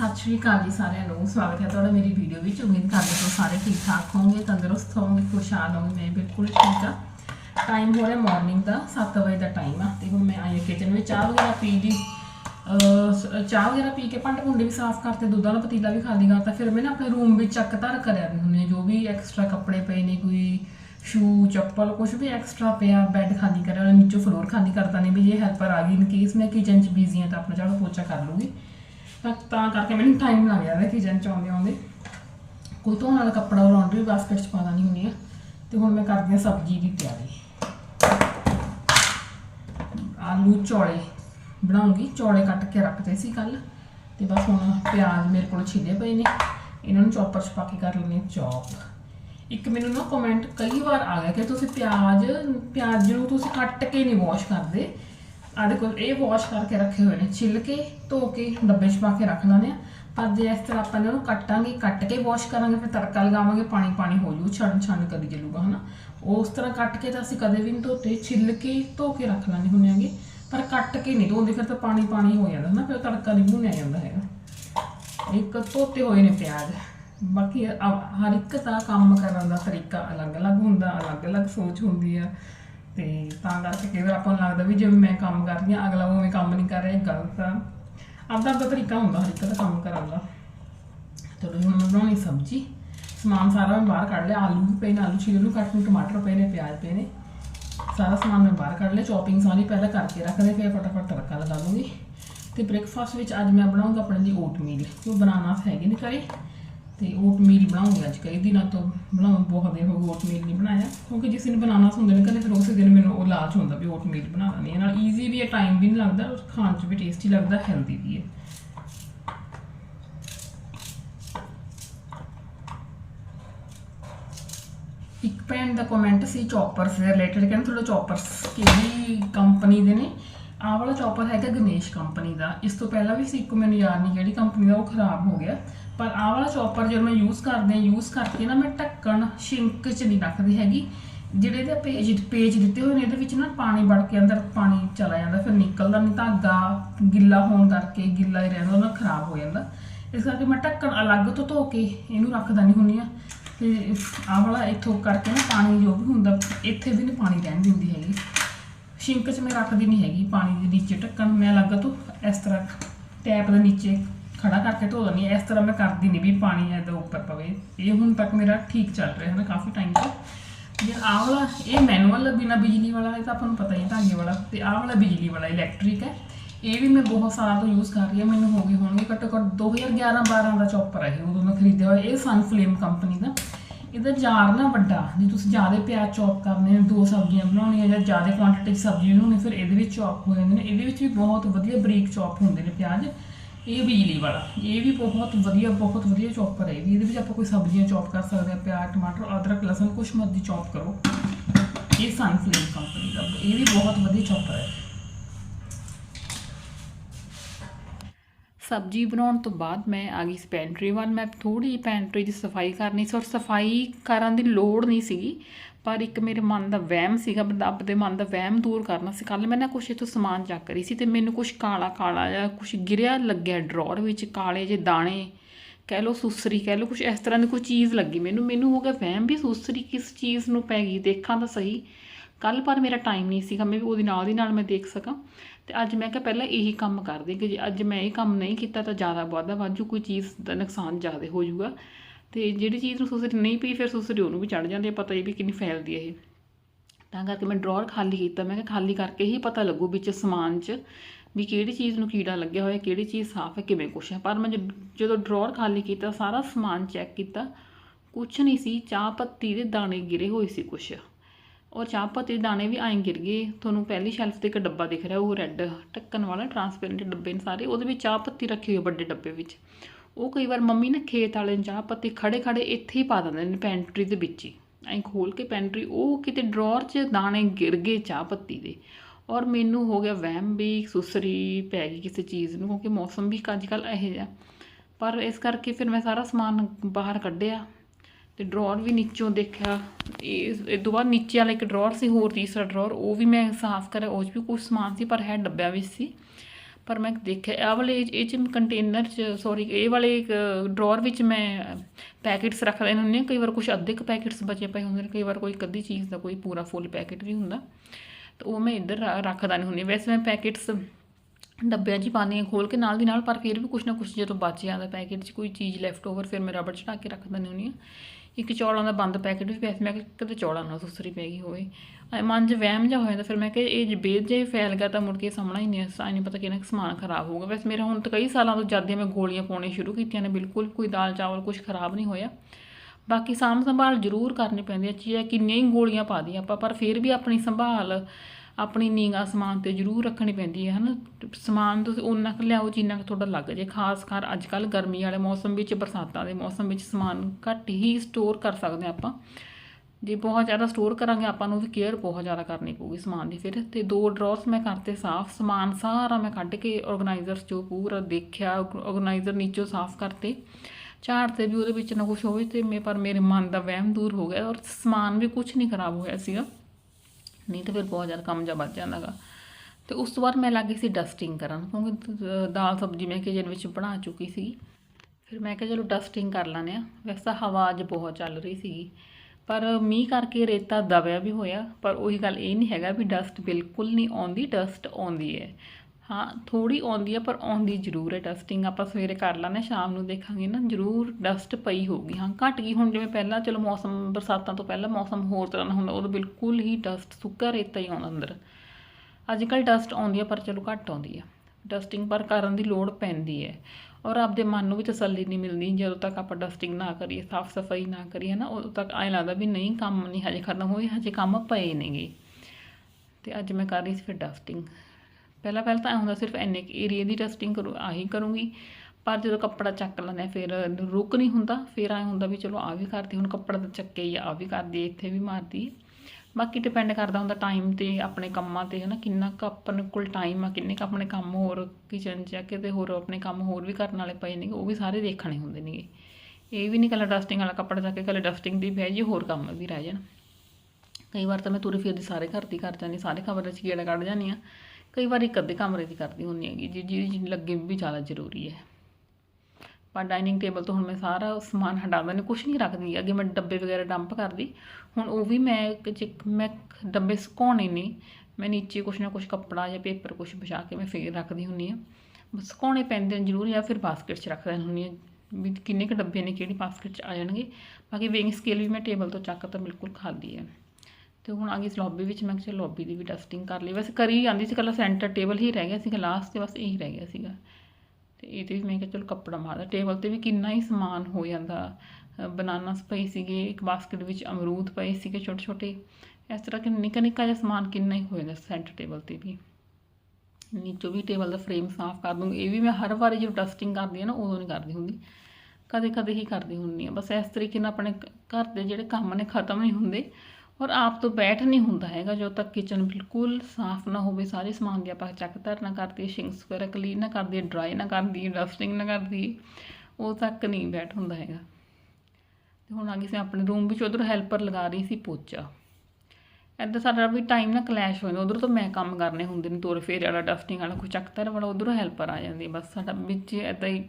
ਸਤਿ ਸ਼੍ਰੀ ਅਕਾਲ ਜੀ ਸਾਰਿਆਂ ਨੂੰ। ਸਵਾਗਤ ਹੈ ਤੁਹਾਡਾ ਮੇਰੀ ਵੀਡੀਓ ਵਿੱਚ। ਉਮੀਦ ਕਰਦੇ ਹਾਂ ਸਾਰੇ ਠੀਕ ਠਾਕ ਹੋਵੋਗੇ, ਤੰਦਰੁਸਤ ਹੋਵੋਗੇ ਖੁਸ਼ਹਾਲ ਹੋਵੋਗੇ ਮੈਂ ਬਿਲਕੁਲ ਠੀਕ ਆ ਟਾਈਮ ਹੋ ਰਿਹਾ ਮਾਰਨਿੰਗ ਦਾ 7 ਵਜੇ ਦਾ ਟਾਈਮ ਆ। ਤੇ ਹੁਣ ਮੈਂ ਆਈ ਕਿਚਨ ਵਿੱਚ। ਚਾਹ ਵਗੈਰਾ ਪੀ ਲਈ। ਚਾਹ ਵਗੈਰਾ ਪੀ ਕੇ ਭਾਂਡੇ ਭੁੰਡੇ ਵੀ ਸਾਫ਼ ਕਰਤੇ, ਦੁੱਧ ਵਾਲਾ ਪਤੀਲਾ ਵੀ ਖਾਲੀ ਕਰਤਾ ਫਿਰ ਮੈਂ ਨਾ ਆਪਣੇ ਰੂਮ ਵਿੱਚ ਚੱਕ ਧਰ ਕਰਿਆ ਵੀ ਹੁੰਨੇ ਜੋ ਵੀ ਐਕਸਟਰਾ ਕੱਪੜੇ ਪਏ ਨੇ, ਕੋਈ ਸ਼ੂ ਚੱਪਲ ਕੁਝ ਵੀ ਐਕਸਟਰਾ ਪਿਆ ਬੈੱਡ ਖਾਲੀ ਕਰਿਆ ਉਹਨੇ ਨੀਚੋਂ ਫਲੋਰ ਖਾਲੀ ਕਰਤਾ ਨਹੀਂ ਵੀ ਜੇ ਹੈਲਪਰ ਆ ਗਈ। ਇਨ ਕੇਸ ਮੈਂ ਕਿਚਨ 'ਚ ਬਿਜ਼ੀ ਹਾਂ ਤਾਂ ਆਪਣਾ ਝਾੜੂ ਪੋਚਾ ਕਰ ਲੂਗੀ ਤਾਂ ਤਾਂ ਕਰਕੇ ਮੈਨੂੰ ਟਾਈਮ ਲੱਗ ਜਾਂਦਾ ਕਿਚਨ 'ਚ ਆਉਂਦੇ ਆਉਂਦੇ। ਕੋਈ ਧੋਣ ਵਾਲਾ ਕੱਪੜਾ ਲਾਂਡਰੀ ਬਾਸਕਟ 'ਚ ਪਾ ਨਹੀਂ ਹੁੰਦੀ ਆ, ਤੇ ਹੁਣ ਮੈਂ ਕਰਦੀ ਹਾਂ ਸਬਜ਼ੀ ਦੀ ਤਿਆਰੀ। ਆਲੂ ਚੌਲੇ ਬਣਾਉਂਗੀ, ਚੌਲੇ ਕੱਟ ਕੇ ਰੱਖਦੇ ਸੀ ਕੱਲ ਤੇ ਬਸ ਹੁਣ ਪਿਆਜ਼ ਮੇਰੇ ਕੋਲ ਛਿਲੇ ਪਏ ਨੇ, ਇਹਨਾਂ ਨੂੰ ਚੌਪਰ 'ਚ ਪਾ ਕੇ ਕਰ ਲੈਂਦੇ ਹਾਂ ਚੌਪ। ਇੱਕ ਮੈਨੂੰ ਨਾ ਕਮੈਂਟ ਕਈ ਵਾਰ ਆ ਗਿਆ ਕਿ ਤੁਸੀਂ ਪਿਆਜ਼ ਪਿਆਜ਼ ਨੂੰ ਤੁਸੀਂ ਕੱਟ ਕੇ ਨਹੀਂ ਵਾਸ਼ ਕਰਦੇ ਆ ਦੇਖੋ, ਇਹ ਵਾਸ਼ ਕਰਕੇ ਰੱਖੇ ਹੋਏ ਨੇ। ਛਿੱਲ ਕੇ, ਧੋ ਕੇ, ਡੱਬੇ 'ਚ ਪਾ ਕੇ ਰੱਖ ਲੈਂਦੇ ਆ। ਪਰ ਜੇ ਇਸ ਤਰ੍ਹਾਂ ਆਪਾਂ ਇਹਨਾਂ ਨੂੰ ਕੱਟਾਂਗੇ, ਕੱਟ ਕੇ ਵਾਸ਼ ਕਰਾਂਗੇ, ਫਿਰ ਤੜਕਾ ਲਗਾਵਾਂਗੇ, ਪਾਣੀ ਪਾਣੀ ਹੋ ਜੂ, ਛਣ ਛਣ ਕਰੀ ਚੱਲੂਗਾ, ਹਨਾ? ਉਸ ਤਰ੍ਹਾਂ ਕੱਟ ਕੇ ਤਾਂ ਅਸੀਂ ਕਦੇ ਵੀ ਨਹੀਂ ਧੋਤੇ। ਛਿੱਲ ਕੇ, ਧੋ ਕੇ ਰੱਖ ਲੈਂਦੇ ਹੁੰਦੇ ਆਂਗੇ ਪਰ ਕੱਟ ਕੇ ਨਹੀਂ ਧੋਂਦੇ, ਫਿਰ ਤਾਂ ਪਾਣੀ ਪਾਣੀ ਹੋ ਜਾਂਦਾ ਨਾ ਫਿਰ ਤੜਕਾ ਨਹੀਂ ਭੁੰਨਿਆ ਜਾਂਦਾ ਹੈਗਾ। ਇੱਕ ਧੋਤੇ ਹੋਏ ਨੇ ਪਿਆਜ਼। ਬਾਕੀ ਹਰ ਇੱਕ ਦਾ ਕੰਮ ਕਰਨ ਦਾ ਤਰੀਕਾ ਅਲੱਗ-ਅਲੱਗ ਹੁੰਦਾ, ਅਲੱਗ-ਅਲੱਗ ਸੋਚ ਹੁੰਦੀ ਆ। ਤੇ ਤਾਂ ਕਰਕੇ ਕਈ ਵਾਰ ਆਪਾਂ ਨੂੰ ਲੱਗਦਾ ਵੀ ਜਿਵੇਂ ਮੈਂ ਕੰਮ ਕਰ ਰਹੀ ਹਾਂ, ਅਗਲਾ ਉਵੇਂ ਕੰਮ ਨਹੀਂ ਕਰ ਰਿਹਾ, ਇਹ ਗਲਤ ਆ। ਆਪਦਾ ਆਪਦਾ ਤਰੀਕਾ ਹੁੰਦਾ ਹਰ ਇੱਕ ਦਾ ਕੰਮ ਕਰਨ ਦਾ। ਚਲੋ ਹੁਣ ਮੈਂ ਬਣਾਉਣੀ ਸਬਜ਼ੀ। ਸਮਾਨ ਸਾਰਾ ਮੈਂ ਬਾਹਰ ਕੱਢ ਲਿਆ, ਆਲੂ ਵੀ ਪਏ ਨੇ, ਆਲੂ ਛਿਲੇ ਨੂੰ ਕੱਟ ਨੂੰ ਟਮਾਟਰ ਪਏ ਨੇ, ਪਿਆਜ਼ ਪਏ ਨੇ। ਸਾਰਾ ਸਮਾਨ ਮੈਂ ਬਾਹਰ ਕੱਢ ਲਿਆ ਚੌਪਿੰਗ ਸਾਰੀ ਪਹਿਲਾਂ ਕਰਕੇ ਰੱਖਦੇ ਫਿਰ ਫਟਾਫਟ ਤੜਕਾ ਲਗਾ ਦੂੰਗੀ ਤੇ ਬ੍ਰੇਕਫਾਸਟ ਵਿੱਚ ਅੱਜ ਮੈਂ ਬਣਾਉਂਗਾ ਆਪਣੇ ਲਈ ਓਟ ਮੀਲ ਕਿਉਂ ਬਨਾਨਾਸ ਹੈਗੇ ਨੇ ਘਰੇ। ਤੇ ਓਟ ਮੀਲ ਬਣਾਉਂਗੀ ਅੱਜ ਕਈ ਦਿਨਾਂ ਤੋਂ। ਬਣਾਉਂ ਬਹੁਤ ਦੇਰ ਹੋ ਗਏ ਓਟ ਮੀਲ ਨਹੀਂ ਬਣਾਇਆ। ਕਿਉਂਕਿ ਜਿਸ ਦਿਨ ਬਨਾਨਾ ਹੁੰਦੇ ਨੇ ਘਰੇ ਫਿਰ ਉਸੇ ਦਿਨ ਮੈਨੂੰ ਹੁੰਦਾ ਵੀ ਓਟ ਬਣਾ ਲੈਣੀ ਹੈ। ਨਾਲ ਈਜ਼ੀ ਵੀ ਹੈ ਟਾਈਮ ਵੀ ਨਹੀਂ ਲੱਗਦਾ ਔਰ ਖਾਣ 'ਚ ਵੀ ਟੇਸਟੀ ਲੱਗਦਾ ਹੈਲਦੀ ਵੀ ਹੈ। ਇੱਕ ਭੈਣ ਦਾ ਕਮੈਂਟ ਸੀ ਚੌਪਰਸ ਦੇ ਰਿਲੇਟਡ ਕਹਿੰਦੇ ਤੁਹਾਡੇ ਚੌਪਰਸ ਕਿਹੜੀ ਕੰਪਨੀ ਦੇ ਨੇ? ਆਹ ਵਾਲਾ ਚੌਪਰ ਹੈਗਾ ਗਣੇਸ਼ ਕੰਪਨੀ ਦਾ। ਇਸ ਤੋਂ ਪਹਿਲਾਂ ਵੀ ਸੀ, ਇੱਕ ਮੈਨੂੰ ਯਾਦ ਨਹੀਂ ਕਿਹੜੀ ਕੰਪਨੀ ਦਾ, ਉਹ ਖਰਾਬ ਹੋ ਗਿਆ। ਪਰ ਆਹ ਵਾਲਾ ਚੌਪਰ ਜਦੋਂ ਮੈਂ ਯੂਜ਼ ਕਰਦੇ ਯੂਜ਼ ਕਰਕੇ ਨਾ ਮੈਂ ਢੱਕਣ, ਸ਼ਿੰਕ 'ਚ ਨਹੀਂ ਰੱਖਦੀ ਹੈਗੀ। ਜਿਹੜੇ ਦੇ ਪੇਜ ਪੇਜ ਦਿੱਤੇ ਹੋਏ ਨੇ, ਇਹਦੇ ਵਿੱਚ ਨਾ ਪਾਣੀ ਵੜ ਕੇ ਅੰਦਰ ਪਾਣੀ ਚਲਾ ਜਾਂਦਾ, ਫਿਰ ਨਿਕਲਦਾ ਨਹੀਂ ਧਾਗਾ ਗਿੱਲਾ ਹੋਣ ਕਰਕੇ ਗਿੱਲਾ ਹੀ ਰਹਿੰਦਾ ਉਹਨਾਂ ਖਰਾਬ ਹੋ ਜਾਂਦਾ। ਇਸ ਕਰਕੇ ਮੈਂ ਢੱਕਣ ਅਲੱਗ ਤੋਂ ਧੋ ਕੇ ਇਹਨੂੰ ਰੱਖਦਾ ਨਹੀਂ ਹੁੰਦੀ ਆ। ਤੇ ਆਹ ਵਾਲਾ ਇੱਥੋਂ ਕਰਕੇ ਨਾ ਪਾਣੀ ਜੋ ਵੀ ਹੁੰਦਾ, ਇੱਥੇ ਵੀ ਨਹੀਂ ਪਾਣੀ ਰਹਿਣ ਦਿੰਦੀ ਹੈਗੀ। ਸ਼ਿੰਕ 'ਚ ਮੈਂ ਰੱਖਦੀ ਨਹੀਂ ਹੈਗੀ, ਪਾਣੀ ਦੇ ਨੀਚੇ ਢੱਕਣ ਮੈਂ ਅਲੱਗ ਤੋਂ ਇਸ ਤਰ੍ਹਾਂ ਟੈਪ ਦੇ ਨੀਚੇ ਖੜਾ ਕਰਕੇ ਧੋ ਦਿੰਦੀ ਹਾਂ। ਇਸ ਤਰ੍ਹਾਂ ਮੈਂ ਕਰਦੀ ਨਹੀਂ ਵੀ ਪਾਣੀ ਇਹਦੇ ਉੱਪਰ ਪਵੇ। ਇਹ ਹੁਣ ਤੱਕ ਮੇਰਾ ਠੀਕ ਚੱਲ ਰਿਹਾ ਹੈ ਨਾ, ਕਾਫੀ ਟਾਈਮ ਤੋਂ। ਜੇ ਆਹ ਵਾਲਾ, ਇਹ ਮੈਨੂਅਲ ਬਿਨਾ ਬਿਜਲੀ ਵਾਲਾ, ਇਹ ਤਾਂ ਆਪਾਂ ਨੂੰ ਪਤਾ ਹੀ ਹੈ ਧਾਗੇ ਵਾਲਾ। ਤੇ ਆਹ ਵਾਲਾ ਬਿਜਲੀ ਵਾਲਾ ਇਲੈਕਟ੍ਰਿਕ ਹੈ। ਇਹ ਵੀ ਮੈਂ ਬਹੁਤ ਸਾਲਾਂ ਤੋਂ ਯੂਜ਼ ਕਰ ਰਹੀ ਹਾਂ, ਮੈਨੂੰ ਹੋ ਗਈ ਹੋਣਗੇ ਘੱਟੋ ਘੱਟ 2011 12 ਦਾ ਚੌਪਰ ਹੈ ਉਦੋਂ ਮੈਂ ਖਰੀਦਿਆ ਹੋਇਆ। ਇਹ ਸਨਫਲੇਮ ਕੰਪਨੀ ਦਾ। ਇਹਦਾ ਜਾਰ ਨਾ ਵੱਡਾ, ਜੇ ਤੁਸੀਂ ਜ਼ਿਆਦਾ ਪਿਆਜ਼ ਚੌਪ ਕਰਨੇ ਨੇ ਦੋ ਸਬਜ਼ੀਆਂ ਬਣਾਉਣੀਆਂ ਜਾਂ ਜ਼ਿਆਦਾ ਕੁਆਂਟੀਟੀ 'ਚ ਸਬਜ਼ੀ ਬਣਾਉਣੀ ਫਿਰ ਇਹਦੇ ਵਿੱਚ ਚੌਪ ਹੋ ਜਾਂਦੇ ਨੇ। ਇਹਦੇ ਵਿੱਚ ਵੀ ਬਹੁਤ ਵਧੀਆ ਬਰੀਕ ਚੌਪ ਹੁੰਦੇ ਨੇ ਪਿਆਜ਼। ਇਹ ਬਿਜਲੀ ਵਾਲਾ। ਇਹ ਵੀ ਬਹੁਤ ਵਧੀਆ ਬਹੁਤ ਵਧੀਆ ਚੌਪਰ ਹੈ ਇਹ ਇਹਦੇ ਵਿੱਚ ਆਪਾਂ ਕੋਈ ਸਬਜ਼ੀਆਂ ਚੌਪ ਕਰ ਸਕਦੇ ਹਾਂ, ਪਿਆਜ਼, ਟਮਾਟਰ, ਅਦਰਕ, ਲਸਣ, ਕੁਛ ਮਰਜ਼ੀ ਚੌਪ ਕਰੋ। ਇਹ ਸਨਫਲੇਮ ਕੰਪਨੀ ਦਾ। ਇਹ ਵੀ ਬਹੁਤ ਵਧੀਆ ਚੌਪਰ ਹੈ। ਸਬਜ਼ੀ ਬਣਾਉਣ ਤੋਂ ਬਾਅਦ ਮੈਂ ਆ ਗਈ ਸੀ ਪੈਂਟਰੀ ਵੱਲ। ਮੈਂ ਥੋੜੀ ਜਿਹੀ ਪੈਂਟਰੀ ਦੀ ਸਫ਼ਾਈ ਕਰਨੀ ਸੀ ਔਰ ਸਫ਼ਾਈ ਕਰਨ ਦੀ ਲੋੜ ਨਹੀਂ ਸੀਗੀ। ਪਰ ਇੱਕ ਮੇਰੇ ਮਨ ਦਾ ਵਹਿਮ ਸੀਗਾ ਬੰਦਾ ਆਪਦੇ ਮਨ ਦਾ ਵਹਿਮ ਦੂਰ ਕਰਨਾ ਸੀ। ਕੱਲ ਮੈਂ ਨਾ ਕੁਛ ਇੱਥੋਂ ਸਮਾਨ ਚੱਕ ਰਹੀ ਸੀ ਤੇ ਮੈਨੂੰ ਕੁਛ ਕਾਲਾ ਕਾਲਾ ਜਾਂ ਕੁਛ ਗਿਰਿਆ ਲੱਗਿਆ ਡਰਾਅਰ ਵਿੱਚ, ਕਾਲੇ ਜੇ ਦਾਣੇ, ਕਹਿ ਲਓ ਸੁਸਰੀ, ਕਹਿ ਲਓ ਕੁਛ ਇਸ ਤਰ੍ਹਾਂ ਦੀ ਕੋਈ ਚੀਜ਼ ਲੱਗੀ ਮੈਨੂੰ। ਮੈਨੂੰ ਹੋ ਗਿਆ ਵਹਿਮ ਵੀ ਸੁਸਰੀ ਕਿਸ ਚੀਜ਼ ਨੂੰ ਪੈ ਗਈ, ਦੇਖਾਂ ਤਾਂ ਸਹੀ। ਕੱਲ ਪਰ ਮੇਰਾ ਟਾਈਮ ਨਹੀਂ ਸੀਗਾ, ਮੈਂ ਵੀ ਉਹਦੇ ਨਾਲ ਦੀ ਨਾਲ ਮੈਂ ਦੇਖ ਸਕਾਂ। ਤੇ ਅੱਜ ਮੈਂ ਕਿਹਾ ਪਹਿਲਾਂ ਇਹੀ ਕੰਮ ਕਰਦੇ ਕਿ ਜੇ ਅੱਜ ਮੈਂ ਇਹ ਕੰਮ ਨਹੀਂ ਕੀਤਾ ਤਾਂ ਜ਼ਿਆਦਾ ਵਾਧਾ ਵਾਜੂ ਕੋਈ ਚੀਜ਼ ਦਾ ਨੁਕਸਾਨ ਜ਼ਿਆਦਾ ਹੋ ਜਾਊਗਾ। ਤੇ ਜਿਹੜੀ ਚੀਜ਼ ਨੂੰ ਸੁਸਰੀ ਨਹੀਂ ਪਈ, ਫਿਰ ਸੁਸਰੀ ਉਹਨੂੰ ਵੀ ਚੜ ਜਾਂਦੀ ਹੈ ਪਤਾ ਹੀ ਵੀ ਕਿੰਨੀ ਫੈਲਦੀ ਹੈ ਇਹ। ਤਾਂ ਕਰਕੇ ਮੈਂ ਡਰਾਅਰ ਖਾਲੀ ਕੀਤਾ, ਮੈਂ ਕਿਹਾ ਖਾਲੀ ਕਰਕੇ ਹੀ ਪਤਾ ਲੱਗੂ ਵਿੱਚ ਸਮਾਨ 'ਚ ਵੀ ਕਿਹੜੀ ਚੀਜ਼ ਨੂੰ ਕੀੜਾ ਲੱਗਿਆ ਹੋਇਆ, ਕਿਹੜੀ ਚੀਜ਼ ਸਾਫ਼ ਹੈ, ਕਿਵੇਂ ਕੁਛ ਹੈ। ਪਰ ਮੈਂ ਜਦ- ਜਦੋਂ ਡਰਾਅਰ ਖਾਲੀ ਕੀਤਾ, ਸਾਰਾ ਸਮਾਨ ਚੈੱਕ ਕੀਤਾ, ਕੁਛ ਨਹੀਂ ਸੀ, ਚਾਹ ਪੱਤੀ ਦੇ ਦਾਣੇ ਗਿਰੇ ਹੋਏ ਸੀ ਕੁਛ। ਔਰ ਚਾਹ ਪੱਤੀ ਦੇ ਦਾਣੇ ਵੀ ਐਂ ਗਿਰ ਗਏ, ਤੁਹਾਨੂੰ ਪਹਿਲੀ ਸ਼ੈਲਫ ਤੇ ਇੱਕ ਡੱਬਾ ਦਿਖ ਰਿਹਾ, ਉਹ ਰੈੱਡ ਢੱਕਣ ਵਾਲਾ ਟਰਾਂਸਪੇਰੈਂਟ ਡੱਬੇ ਨੇ ਸਾਰੇ, ਉਹਦੇ ਵਿੱਚ ਚਾਹ ਪੱਤੀ ਰੱਖੀ ਹੋਈ ਵੱਡੇ ਡੱਬੇ ਵਿੱਚ। ਉਹ ਕਈ ਵਾਰ ਮੰਮੀ ਨੇ ਖੇਤ ਵਾਲੇ ਨੂੰ ਚਾਹ ਪੱਤੀ ਖੜੇ ਖੜੇ ਇੱਥੇ ਹੀ ਪਾ ਦਿੰਦੇ ਨੇ ਪੈਂਟਰੀ ਦੇ ਵਿੱਚ ਹੀ। ਐਂ ਖੋਲ ਕੇ ਪੈਂਟਰੀ ਉਹ ਕਿਤੇ ਡਰਾਅਰ 'ਚ ਦਾਣੇ ਗਿਰ ਗਏ ਚਾਹ ਪੱਤੀ ਦੇ। ਔਰ ਮੈਨੂੰ ਹੋ ਗਿਆ ਵਹਿਮ ਵੀ ਸੁਸਰੀ ਪੈ ਗਈ ਕਿਸੇ ਚੀਜ਼ ਨੂੰ, ਕਿਉਂਕਿ ਮੌਸਮ ਵੀ ਅੱਜ ਕੱਲ੍ਹ ਇਹੋ ਜਿਹਾ। ਪਰ ਇਸ ਕਰਕੇ ਫਿਰ ਮੈਂ ਸਾਰਾ ਸਮਾਨ ਬਾਹਰ ਕੱਢਿਆ ਤੇ ਡਰਾਅਰ ਵੀ ਨੀਚੋਂ ਦੇਖਿਆ। ਇਹ ਇਹ ਤੋਂ ਬਾਅਦ ਨੀਚੇ ਵਾਲਾ ਇੱਕ ਡਰਾਅਰ ਸੀ, ਹੋਰ ਤੀਸਰਾ ਡਰਾਅਰ ਉਹ ਵੀ ਮੈਂ ਸਾਫ਼ ਕਰਿਆ। ਉਹ 'ਚ ਵੀ ਕੁਝ ਸਮਾਨ ਸੀ, ਪਰ ਹੈ ਡੱਬਿਆਂ ਵਿੱਚ ਸੀ। ਪਰ ਮੈਂ ਦੇਖਿਆ, ਆਹ ਵਾਲੇ ਇਹ ਚ ਕੰਟੇਨਰ ਚ ਸੌਰੀ ਇਹ ਵਾਲੇ ਡਰਾਅਰ ਵਿੱਚ ਮੈਂ ਪੈਕੇਟਸ ਰੱਖ ਲੈਣੇ ਹੁੰਦੇ ਹਾਂ। ਕਈ ਵਾਰ ਕੁਝ ਅੱਧੇ ਕੁ ਪੈਕੇਟਸ ਬਚੇ ਪਏ ਹੁੰਦੇ ਨੇ, ਕਈ ਵਾਰ ਕੋਈ ਇੱਕ ਅੱਧੀ ਚੀਜ਼ ਦਾ ਕੋਈ ਪੂਰਾ ਫੁੱਲ ਪੈਕੇਟ ਵੀ ਹੁੰਦਾ। ਤਾਂ ਉਹ ਮੈਂ ਇੱਧਰ ਰੱਖਦਾ ਨਹੀਂ ਹੁੰਦੀ। ਵੈਸੇ ਮੈਂ ਪੈਕੇਟਸ ਡੱਬਿਆਂ 'ਚ ਹੀ ਪਾਉਂਦੀ ਹਾਂ ਖੋਲ ਕੇ ਨਾਲ ਦੀ ਨਾਲ, ਪਰ ਫਿਰ ਵੀ ਕੁਛ ਨਾ ਕੁਛ ਜਦੋਂ ਬਚ ਜਾਂਦਾ ਪੈਕੇਟ 'ਚ, ਕੋਈ ਚੀਜ਼ ਲੈਫਟ ਓਵਰ ਫਿਰ ਮੈਂ ਰਬੜ ਚੜਾ ਕੇ ਰੱਖ ਦਿੰਦੀ ਹੁੰਦੀ ਹਾਂ। ਇੱਕ ਚੌਲਾਂ ਦਾ ਬੰਦ ਪੈਕੇਟ ਵੀ ਪਿਆ ਸੀ। ਮੈਂ ਕਿਹਾ ਕਿਤੇ ਚੌਲਾਂ ਨਾਲ ਸੁਸਰੀ ਪੈ ਗਈ ਹੋਵੇ। ਮਨ 'ਚ ਵਹਿਮ ਜਾ ਹੋਇਆ ਤਾਂ ਫਿਰ ਮੈਂ ਕਿਹਾ ਇਹ ਜੇ ਬੇਦ ਜੇ ਫੈਲ ਗਿਆ ਤਾਂ ਮੁੜ ਕੇ ਸਾਹਮਣਾ ਹੀ ਨਹੀਂ ਸਾਈ ਨਹੀਂ ਪਤਾ ਕਿਹਨਾਂ ਸਮਾਨ ਖਰਾਬ ਹੋਊਗਾ। ਵੈਸੇ ਮੇਰਾ ਹੁਣ ਤਾਂ ਕਈ ਸਾਲਾਂ ਤੋਂ ਜਦ ਦੀਆਂ ਮੈਂ ਗੋਲੀਆਂ ਪਾਉਣੀਆਂ ਸ਼ੁਰੂ ਕੀਤੀਆਂ ਨੇ, ਬਿਲਕੁਲ ਕੋਈ ਦਾਲ ਚਾਵਲ ਕੁਝ ਖਰਾਬ ਨਹੀਂ ਹੋਇਆ। ਬਾਕੀ ਸਾਂਭ ਸੰਭਾਲ ਜ਼ਰੂਰ ਕਰਨੀ ਪੈਂਦੀ ਹੈ। ਚੀਜ਼ ਹੈ ਕਿ ਨਹੀਂ ਗੋਲੀਆਂ ਪਾ ਦੀ ਆਪਾਂ, ਪਰ ਫਿਰ ਵੀ ਆਪਣੀ ਸੰਭਾਲ ਆਪਣੀ ਨਿਗਾਹ ਸਮਾਨ ਤੇ ਜ਼ਰੂਰ ਰੱਖਣੀ ਪੈਂਦੀ ਹੈ, ਹਨਾ? ਸਮਾਨ ਤੁਸੀਂ ਉਨਾ ਕੁ ਲਿਆਓ ਜਿੰਨਾ ਕੁ ਤੁਹਾਡਾ ਲੱਗ ਜੇ, ਖਾਸ ਕਰ ਅੱਜ ਕੱਲ ਗਰਮੀ ਵਾਲੇ ਮੌਸਮ ਵਿੱਚ, ਬਰਸਾਤਾਂ ਦੇ ਮੌਸਮ ਵਿੱਚ ਸਮਾਨ ਘੱਟ ਹੀ ਸਟੋਰ ਕਰ ਸਕਦੇ ਹਾਂ ਆਪਾਂ। ਜੇ ਬਹੁਤ ਜ਼ਿਆਦਾ ਸਟੋਰ ਕਰਾਂਗੇ, ਆਪਾਂ ਨੂੰ ਵੀ ਕੇਅਰ ਬਹੁਤ ਜ਼ਿਆਦਾ ਕਰਨੀ ਪਊਗੀ ਸਮਾਨ ਦੀ ਫਿਰ। ਤੇ ਦੋ ਡਰਾਅਰਸ ਮੈਂ ਕਰਤੇ ਸਾਫ਼, ਸਮਾਨ ਸਾਰਾ ਮੈਂ ਕੱਢ ਕੇ ਆਰਗੇਨਾਈਜ਼ਰਸ ਚੋਂ ਪੂਰਾ ਦੇਖਿਆ ਆਰਗੇਨਾਈਜ਼ਰ ਨੀਚੋਂ ਸਾਫ਼ ਕਰਤੇ। ਝਾੜ ਤੇ ਵੀ ਉਹਦੇ ਵਿੱਚ ਨਾ ਕੁਝ ਹੋਵੇ ਤੇ ਮੇ, ਪਰ ਮੇਰੇ ਮਨ ਦਾ ਵਹਿਮ ਦੂਰ ਹੋ ਗਿਆ ਔਰ ਸਮਾਨ ਵੀ ਕੁਝ ਨਹੀਂ ਖਰਾਬ ਹੋਇਆ ਸੀਗਾ। ਨਹੀਂ ਤਾਂ ਫਿਰ ਬਹੁਤ ਜ਼ਿਆਦਾ ਕੰਮ ਜਾ ਵੱਧ ਜਾਂਦਾਗਾ। ਤੇ ਉਸ ਤੋਂ ਬਾਅਦ ਮੈਂ ਲੱਗੀ ਸੀ ਡਸਟਿੰਗ ਕਰਨ, ਕਿਉਂਕਿ ਦਾਲ ਸਬਜ਼ੀ ਮੈਂ ਕਿਚਨ ਵਿੱਚ ਬਣਾ ਚੁੱਕੀ ਸੀ। ਫਿਰ ਮੈਂ ਕਿਹਾ ਚਲੋ ਡਸਟਿੰਗ ਕਰ ਲੈਂਦੇ ਆ ਵੈਸੇ ਤਾਂ ਹਵਾ ਅੱਜ ਬਹੁਤ ਚੱਲ ਰਹੀ ਸੀਗੀ ਪਰ ਮੀਂਹ ਕਰਕੇ ਰੇਤਾ ਦਬਿਆ ਵੀ ਹੋਇਆ। ਪਰ ਉਹੀ ਗੱਲ ਇਹ ਨਹੀਂ ਹੈਗਾ ਵੀ ਡਸਟ ਬਿਲਕੁਲ ਨਹੀਂ ਆਉਂਦੀ ਡਸਟ ਆਉਂਦੀ ਹੈ। ਹਾਂ ਥੋੜੀ ਆਉਂਦੀ ਆ, ਪਰ ਆਉਂਦੀ ਜ਼ਰੂਰ ਹੈ ਡਸਟਿੰਗ ਆਪਾਂ ਸਵੇਰੇ ਕਰ ਲੈਂਦੇ ਸ਼ਾਮ ਨੂੰ ਦੇਖਾਂਗੇ ਨਾ, ਜ਼ਰੂਰ ਡਸਟ ਪਈ ਹੋਊਗੀ। ਹਾਂ, ਘਟ ਗਈ, ਹੁਣ ਜਿਵੇਂ ਪਹਿਲਾਂ, ਚਲੋ ਮੌਸਮ, ਬਰਸਾਤਾਂ ਤੋਂ ਪਹਿਲਾਂ ਮੌਸਮ ਹੋਰ ਤਰ੍ਹਾਂ ਦਾ ਹੁੰਦਾ, ਉਦੋਂ ਬਿਲਕੁਲ ਹੀ ਡਸਟ ਸੁੱਕਾ ਰੇਤਾ ਹੀ ਆਉਂਦਾ ਅੰਦਰ। ਅੱਜ ਕੱਲ੍ਹ ਡਸਟ ਆਉਂਦੀ ਆ, ਪਰ ਚਲੋ ਘੱਟ ਆਉਂਦੀ ਆ। ਡਸਟਿੰਗ ਪਰ ਕਰਨ ਦੀ ਲੋੜ ਪੈਂਦੀ ਹੈ। ਔਰ ਆਪਦੇ ਮਨ ਨੂੰ ਵੀ ਤਸੱਲੀ ਨਹੀਂ ਮਿਲਦੀ, ਜਦੋਂ ਤੱਕ ਆਪਾਂ ਡਸਟਿੰਗ ਨਾ ਕਰੀਏ ਸਾਫ਼ ਸਫ਼ਾਈ ਨਾ ਕਰੀਏ ਨਾ ਉਦੋਂ ਤੱਕ ਐਂ ਲੱਗਦਾ ਵੀ ਨਹੀਂ, ਕੰਮ ਨਹੀਂ ਹਜੇ ਖਤਮ ਹੋਏ, ਹਜੇ ਕੰਮ ਪਏ ਨੇਗੇ। ਤੇ ਅੱਜ ਮੈਂ ਕਰ ਰਹੀ ਸੀ ਫਿਰ ਡਸਟਿੰਗ ਪਹਿਲਾਂ ਪਹਿਲਾਂ ਤਾਂ ਐਂ ਹੁੰਦਾ ਸਿਰਫ ਇੰਨੇ ਏਰੀਆ ਦੀ ਡਸਟਿੰਗ ਕਰੂ, ਆਹੀ ਕਰੂੰਗੀ। ਪਰ ਜਦੋਂ ਕੱਪੜਾ ਚੱਕ ਲੈਂਦੇ ਹਾਂ, ਫਿਰ ਰੁਕ ਨਹੀਂ ਹੁੰਦਾ। ਫਿਰ ਐਂ ਹੁੰਦਾ ਵੀ ਚਲੋ ਆ ਵੀ ਕਰਦੀ ਹੁਣ ਕੱਪੜਾ ਤਾਂ ਚੱਕੇ ਹੀ ਆ ਵੀ ਕਰਦੀ ਇੱਥੇ ਵੀ ਮਾਰਦੀ ਬਾਕੀ ਡਿਪੈਂਡ ਕਰਦਾ ਹੁੰਦਾ ਟਾਈਮ ਤੇ ਆਪਣੇ ਕੰਮਾਂ ਤੇ, ਹਨਾ, ਕਿੰਨਾ ਕੁ ਆਪਣੇ ਕੋਲ ਟਾਈਮ ਆ, ਕਿੰਨੇ ਕੁ ਆਪਣੇ ਕੰਮ ਹੋਰ ਕਿਚਨ 'ਚ ਆ, ਕਿਤੇ ਹੋਰ ਆਪਣੇ ਕੰਮ ਹੋਰ ਵੀ ਕਰਨ ਵਾਲੇ ਪਏ ਨੇਗੇ, ਉਹ ਵੀ ਸਾਰੇ ਦੇਖਣੇ ਹੁੰਦੇ ਨੇਗੇ। ਇਹ ਵੀ ਨਹੀਂ ਕੱਲਾ ਡਸਟਿੰਗ ਵਾਲਾ ਕੱਪੜਾ ਚੱਕ ਕੇ ਕੱਲੇ ਡਸਟਿੰਗ ਦੀ ਪੈ ਜੀ ਹੋਰ ਕੰਮ ਵੀ ਰਹਿ ਜਾਣ। ਕਈ ਵਾਰ ਤਾਂ ਮੈਂ ਤੁਰੇ ਫਿਰਦੀ ਸਾਰੇ ਘਰ ਦੀ ਕਰ ਜਾਂਦੀ, ਸਾਰੇ ਕਮਰੇ 'ਚ ਗੇੜਾ ਕੱਢ ਜਾਂਦੀ ਆ ਕਈ ਵਾਰੀ ਇੱਕ ਅੱਧੇ ਕਮਰੇ ਦੀ ਕਰਦੀ ਹੁੰਦੀ ਹੈਗੀ, ਜੀ ਜਿਹਦੀ ਲੱਗੇ ਵੀ ਜ਼ਿਆਦਾ ਜ਼ਰੂਰੀ ਹੈ। ਪਰ ਡਾਈਨਿੰਗ ਟੇਬਲ ਤੋਂ ਹੁਣ ਮੈਂ ਸਾਰਾ ਸਮਾਨ ਹਟਾ ਦਿੰਦੀ ਕੁਝ ਨਹੀਂ ਰੱਖਦੀ ਅੱਗੇ ਮੈਂ ਡੱਬੇ ਵਗੈਰਾ ਡੰਪ ਕਰਦੀ। ਹੁਣ ਉਹ ਵੀ ਮੈਂ ਇੱਕ ਮੈਂ ਡੱਬੇ ਸੁਕਾਉਣੇ ਨੇ। ਮੈਂ ਨੀਚੇ ਕੁਛ ਨਾ ਕੁਛ ਕੱਪੜਾ ਜਾਂ ਪੇਪਰ ਕੁਛ ਵਿਛਾ ਕੇ ਮੈਂ ਫੇਰ ਰੱਖਦੀ ਹੁੰਦੀ ਆ ਬਸ ਸੁਕਾਉਣੇ ਪੈਂਦੇ ਨੇ ਜ਼ਰੂਰ ਜਾਂ ਫਿਰ ਬਾਸਕਟ 'ਚ ਰੱਖ ਦਿੰਦੀ ਹੁੰਦੀ ਆ ਵੀ ਕਿੰਨੇ ਕੁ ਡੱਬੇ ਨੇ, ਕਿਹੜੀ ਬਾਸਕਟ 'ਚ ਆ ਜਾਣਗੇ। ਬਾਕੀ ਵੇਇੰਗ ਸਕੇਲ ਵੀ ਮੈਂ ਟੇਬਲ ਤੋਂ ਚੱਕ ਤਾਂ ਬਿਲਕੁਲ ਖਾਲੀ ਹੈ। ਤੇ ਹੁਣ ਆ ਗਈ ਲੌਬੀ ਵਿੱਚ, ਮੈਂ ਕਿਹਾ ਲੌਬੀ ਦੀ ਵੀ ਡਸਟਿੰਗ ਕਰ ਲਈ। ਵੈਸੇ ਕਰੀ ਜਾਂਦੀ ਸੀ ਕੱਲਾ ਸੈਂਟਰ ਟੇਬਲ ਹੀ ਰਹਿ ਗਿਆ ਸੀਗਾ ਲਾਸਟ ਤੇ ਬਸ ਇਹੀ ਰਹਿ ਗਿਆ ਸੀਗਾ। ਤੇ ਇਹਦੇ ਵੀ ਮੈਂ ਕਿਹਾ ਚਲੋ ਕੱਪੜਾ ਮਾਰਦਾ। ਟੇਬਲ ਤੇ ਵੀ ਕਿੰਨਾ ਹੀ ਸਮਾਨ ਹੋ ਜਾਂਦਾ। ਬਨਾਨਾਸ ਪਏ ਸੀਗੇ, ਇੱਕ ਬਾਸਕਟ ਵਿੱਚ ਅਮਰੂਦ ਪਏ ਸੀਗੇ ਛੋਟੇ ਛੋਟੇ ਇਸ ਤਰ੍ਹਾਂ ਕਿ ਨਿੱਕਾ ਨਿੱਕਾ ਜਿਹਾ ਸਮਾਨ ਕਿੰਨਾ ਹੀ ਹੋ ਜਾਂਦਾ ਸੈਂਟਰ ਟੇਬਲ ਤੇ ਵੀ। ਨੀਚੋਂ ਵੀ ਟੇਬਲ ਦਾ ਫਰੇਮ ਸਾਫ਼ ਕਰ ਦੂੰਗੀ। ਇਹ ਵੀ ਮੈਂ ਹਰ ਵਾਰੀ ਜਦੋਂ ਡਸਟਿੰਗ ਕਰਦੀ ਹਾਂ ਨਾ, ਉਦੋਂ ਨਹੀਂ ਕਰਦੀ ਹੁੰਦੀ। ਕਦੇ ਕਦੇ ਹੀ ਕਰਦੀ ਹੁੰਦੀ ਹਾਂ। ਬਸ ਇਸ ਤਰੀਕੇ ਨਾਲ ਆਪਣੇ ਘਰ ਦੇ ਜਿਹੜੇ ਕੰਮ ਨੇ ਖਤਮ ਨਹੀਂ ਹੁੰਦੇ। ਔਰ ਆਪ ਤੋਂ ਬੈਠ ਨਹੀਂ ਹੁੰਦਾ ਹੈਗਾ, ਜਦੋਂ ਤੱਕ ਕਿਚਨ ਬਿਲਕੁਲ ਸਾਫ਼ ਨਾ ਹੋਵੇ, ਸਾਰੇ ਸਮਾਨ ਦੀ ਆਪਾਂ ਚੱਕ ਧਰ ਨਾ ਕਰਦੀ ਸ਼ਿੰਕਸ ਵਗੈਰਾ ਕਲੀਨ ਨਾ ਕਰਦੀ ਡਰਾਈ ਨਾ ਕਰਦੀ ਡਸਟਿੰਗ ਨਾ ਕਰਦੀ, ਉਹ ਤੱਕ ਨਹੀਂ ਬੈਠ ਹੁੰਦਾ ਹੈਗਾ। ਤੇ ਹੁਣ ਆ ਗਈ ਸੀ ਆਪਣੇ ਰੂਮ ਵਿੱਚ, ਉਧਰ ਹੈਲਪਰ ਲਗਾ ਰਹੀ ਸੀ ਪੋਚਾ। ਇੱਦਾਂ ਸਾਡਾ ਵੀ ਟਾਈਮ ਨਾ ਕਲੈਸ਼ ਹੋ ਜਾਂਦਾ, ਉਧਰ ਤੋਂ ਮੈਂ ਕੰਮ ਕਰਨੇ ਹੁੰਦੇ ਨੇ, ਤੋਰ ਫੇਰ ਵਾਲਾ ਡਸਟਿੰਗ ਵਾਲਾ ਕੋਈ ਚੱਕਤਰ ਵਾਲਾ, ਉਧਰੋਂ ਹੈਲਪਰ ਆ ਜਾਂਦੀ ਬਸ ਸਾਡਾ ਵਿੱਚ ਇੱਦਾਂ ਹੀ